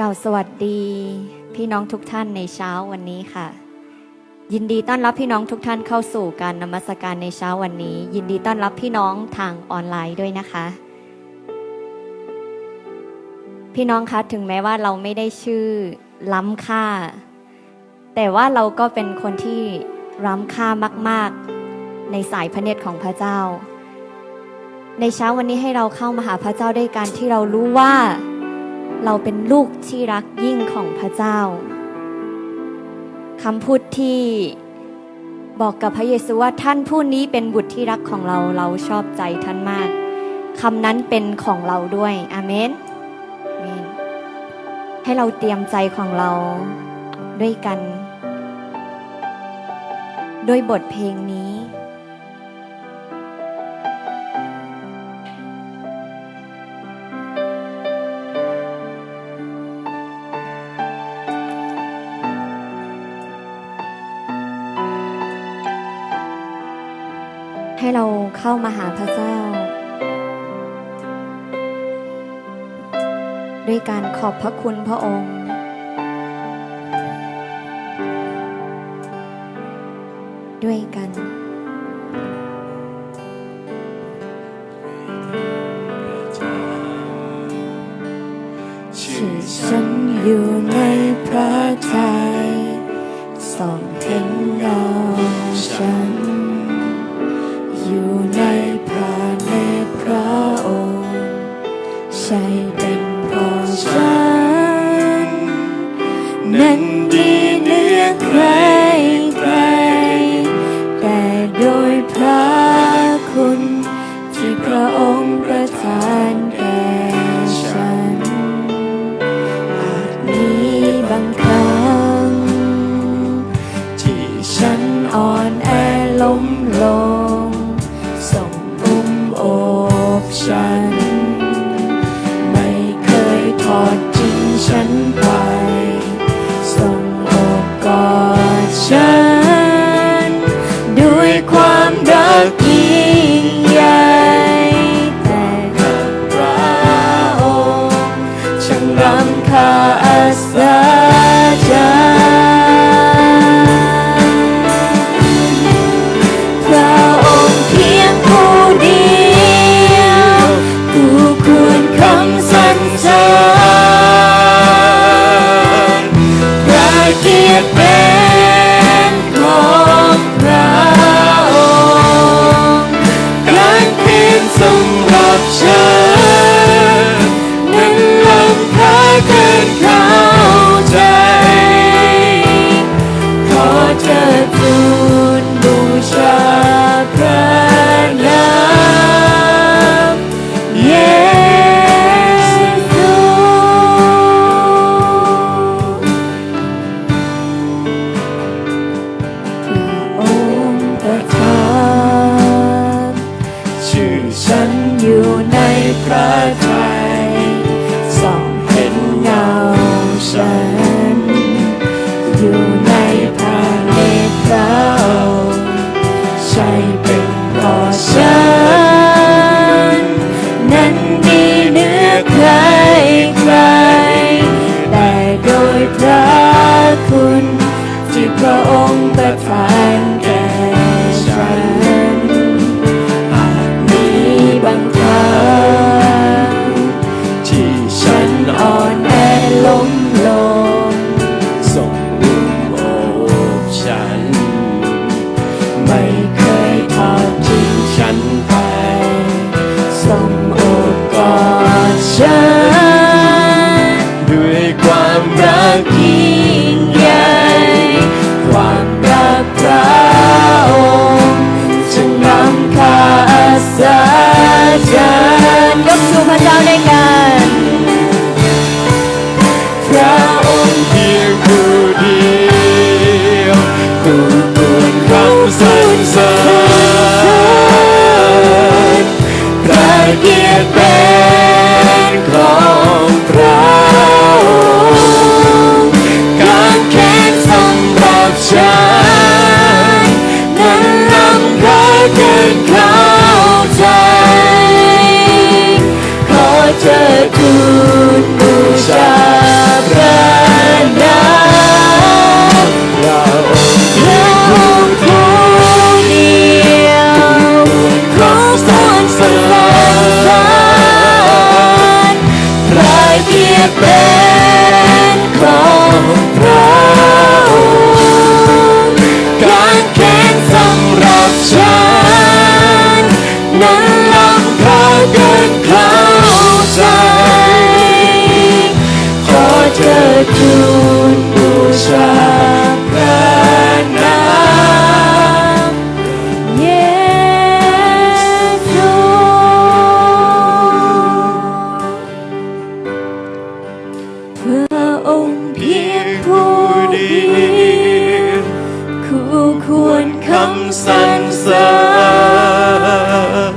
กล่าวสวัสดี พี่น้องทุกท่านในเช้าวันนี้ค่ะ ยินดีต้อนรับพี่น้องทุกท่านเข้าสู่การนมัสการในเช้าวันนี้ ยินดีต้อนรับพี่น้องทางออนไลน์ด้วยนะคะ พี่น้องคะถึงแม้ว่าเราไม่ได้ชื่อล้ำค่า แต่ว่าเราก็เป็นคนที่ล้ำค่ามาก ๆ ในสายพระเนตรของพระเจ้า ในเช้าวันนี้ให้เราเข้ามาหาพระเจ้าด้วยการที่เรารู้ว่า เราเป็นลูกที่รักยิ่งของพระเจ้าคำพูดที่บอกกับพระเยซูว่าท่านผู้นี้เป็นบุตรที่รักของเราเราชอบใจท่านมากคำนั้นเป็นของเราด้วยอาเมนเมนให้เราเตรียมใจของเราด้วยกัน ด้วยบทเพลงนี้ เราเข้ามาหาพระเจ้า ด้วยการขอบพระคุณพระองค์ด้วยกันชื่อฉันอยู่ในพระทัย ช่า คุณ Monica. คู่ควรคำสรรเสริญ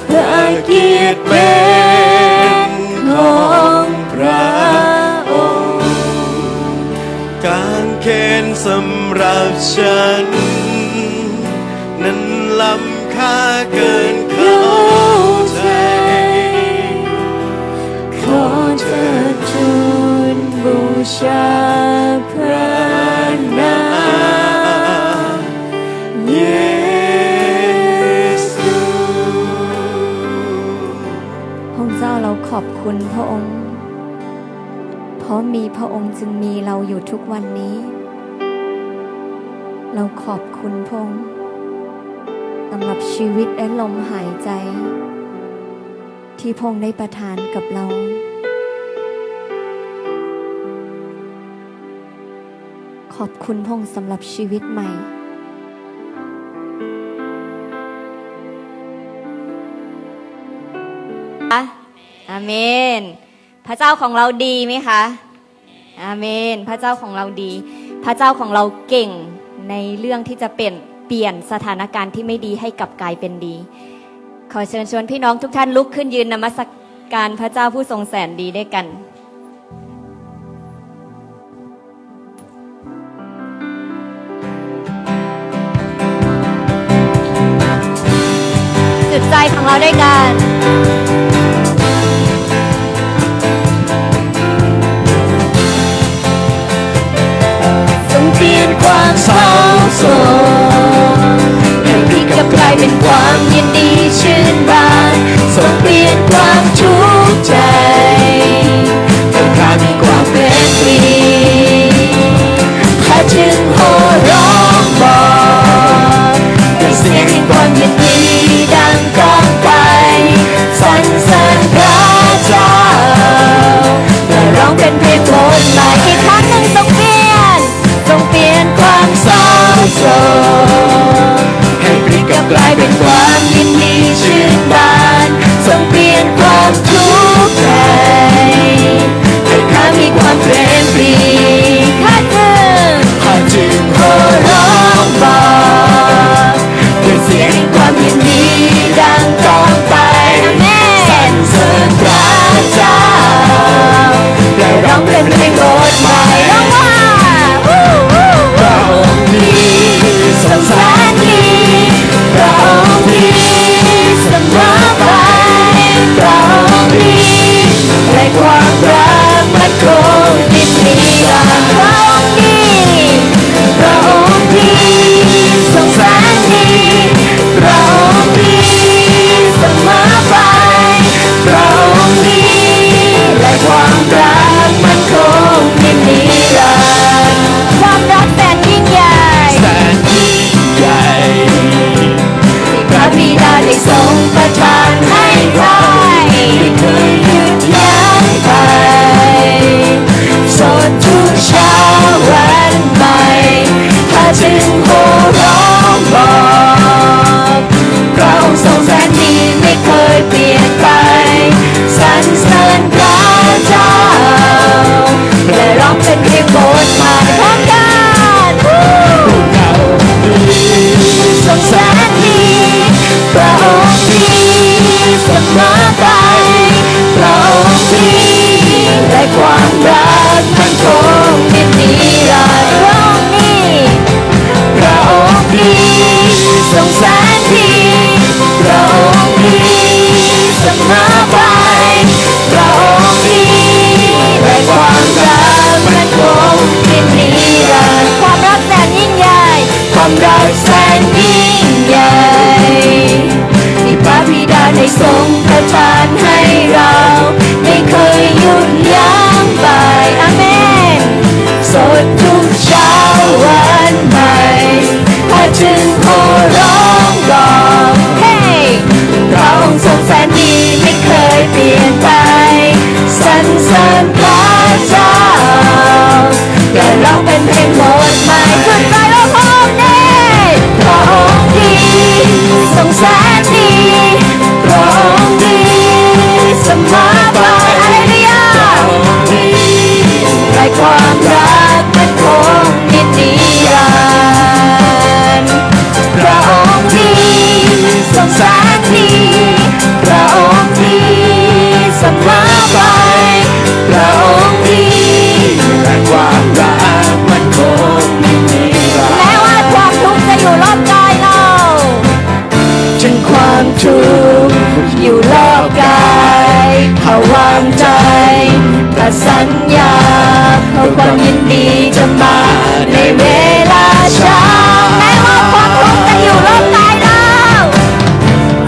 พระเกียรติเป็นของพระองค์ การเค้นสำหรับฉัน ชาพระนามเยซูพระเจ้าเราขอบคุณพระองค์ เพราะมีพระองค์จึงมีเราอยู่ทุกวันนี้ เราขอบคุณพระองค์สำหรับชีวิตและลมหายใจ ที่พระองค์ได้ประทานกับเรา อบคุณพงค์สำหรับชีวิตใหม่ อาเมน พระเจ้าของเราดีไหมคะ อาเมน พระเจ้าของเราดี พระเจ้าของเราเก่งในเรื่องที่จะเปลี่ยนเปลี่ยนสถานการณ์ที่ไม่ดีให้กลับกลายเป็นดี ขอเชิญชวนพี่น้องทุกท่านลุกขึ้นยืนนมัสการพระเจ้าผู้ทรงแสนดีด้วยกัน ใจของเราด้วยกันทรงเปลี่ยนความเศร้าโศกให้พลิกกลับกลายเป็นความยิน อยู่รอบกายผวางใจพระสัญญาเพาความยินดีจะมาในเวลาเช้าแม้ว่าความทุกข์จะอยู่รอบกายเรา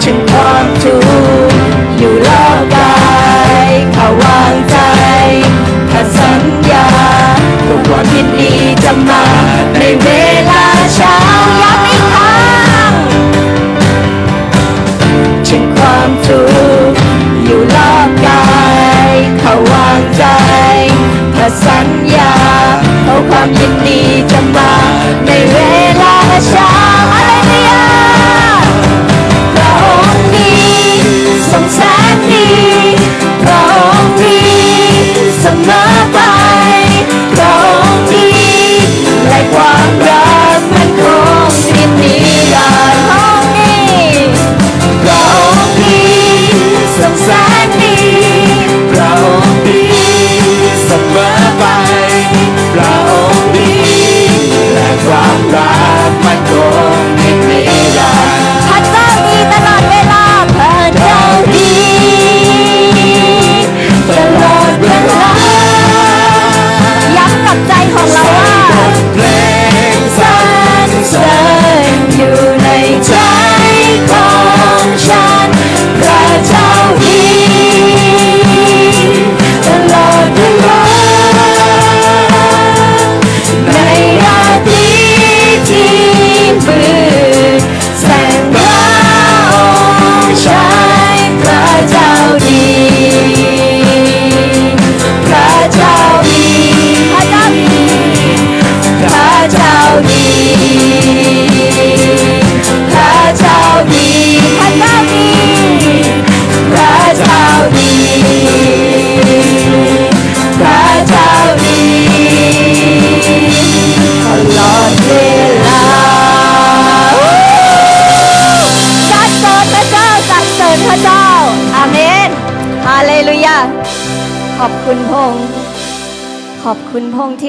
ฉันความทุกข์อยู่รอบกายผวางใจพระสัญญาเพาความยินดีจะมาในเวลาเช้า ง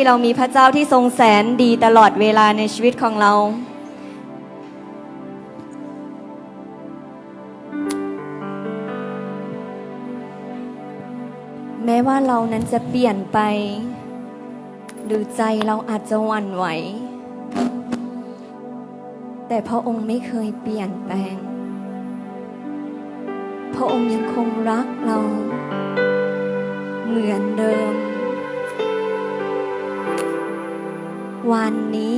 เรามีพระเจ้าที่ทรงแสนดีตลอดเวลาในชีวิตของเรา แม้ว่าเรานั้นจะเปลี่ยนไป หรือใจเราอาจจะหวั่นไหว แต่พระองค์ไม่เคยเปลี่ยนแปลง พระองค์ยังคงรักเรา เหมือนเดิม วันนี้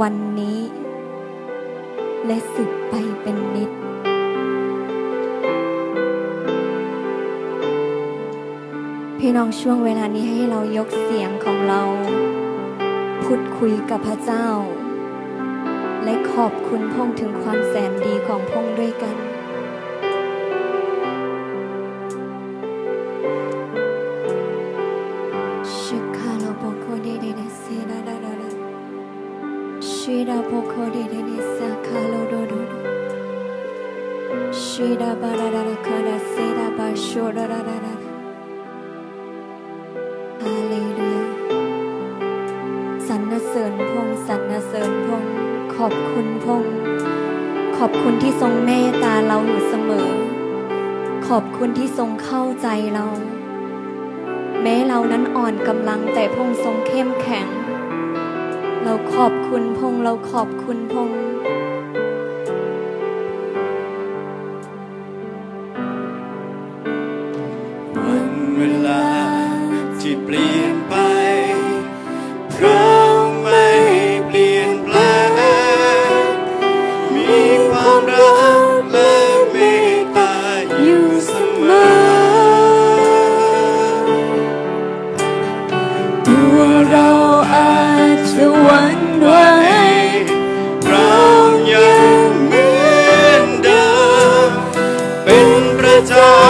วันนี้ และสึกไปเป็นนิดพี่น้องช่วงเวลานี้ให้เรายกเสียงของเรา พูดคุยกับพระเจ้า และขอบคุณพงถึงความแสนดีของพงด้วยกัน ba sho da da da da. Hallelujah สรรเสริญพงษ์สรรเสริญพงษ์ขอบคุณพงษ์ขอบคุณที่ทรงเมตตาเราอยู่เสมอ ขอบคุณที่ทรงเข้าใจเรา แม้เรานั้นอ่อนกำลังแต่พงค์ทรงเข้มแข็ง เราขอบคุณพงค์เราขอบคุณพง down.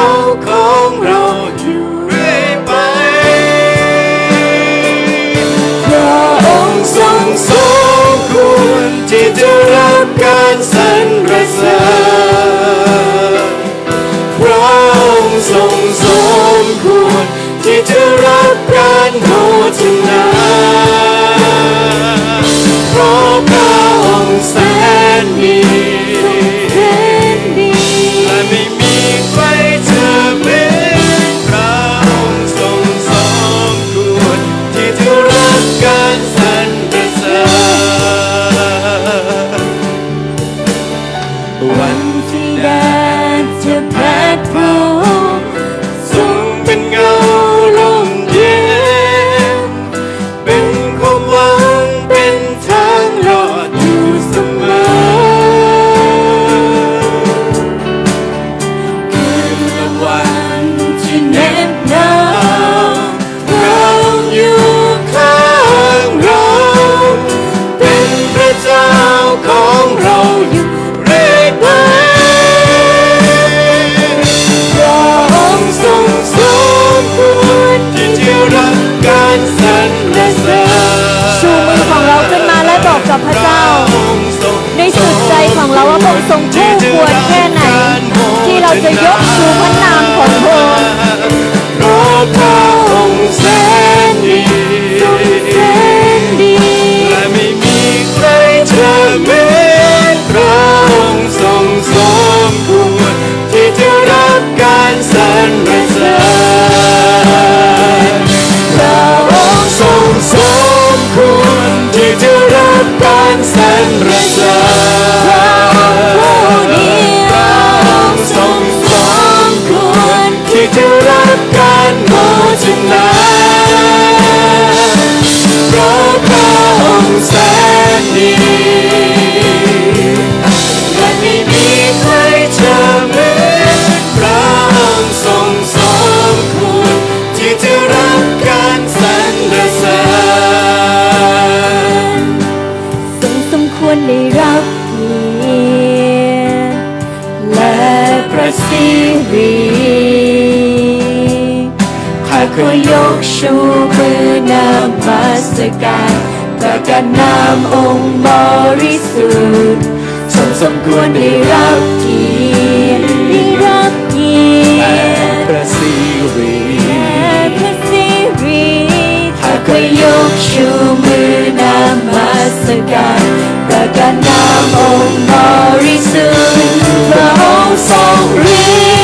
กันประกาศนามองค์บริสุทธิ์ทรสมควรได้รับเกียรติได้รับเกียรติพระสิริพระสิริถ้าก็ยกชูมือนามมาสการประกาศนามองค์บริสุทธิ์พระองค์ทรงฤทธิ์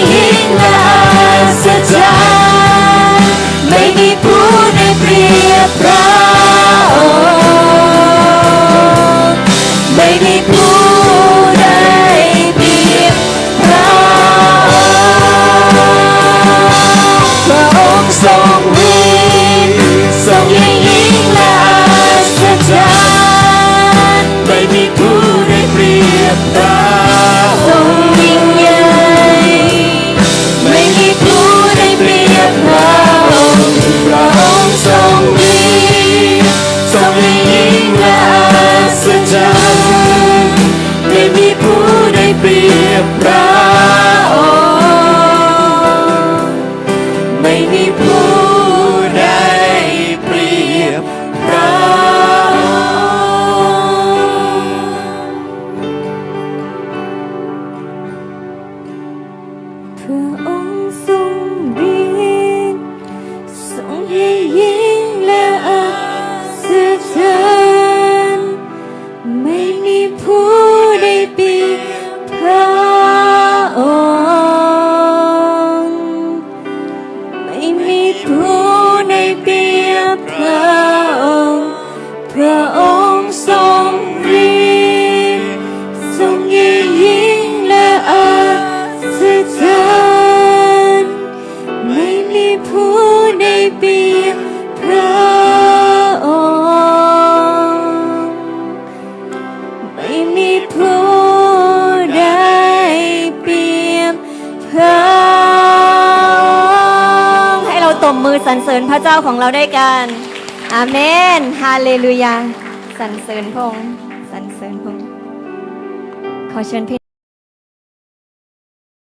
free. ของเราได้กัน อาเมน ฮาเลลูยา สรรเสริญพงสรรเสริญพงขอเชิญพี่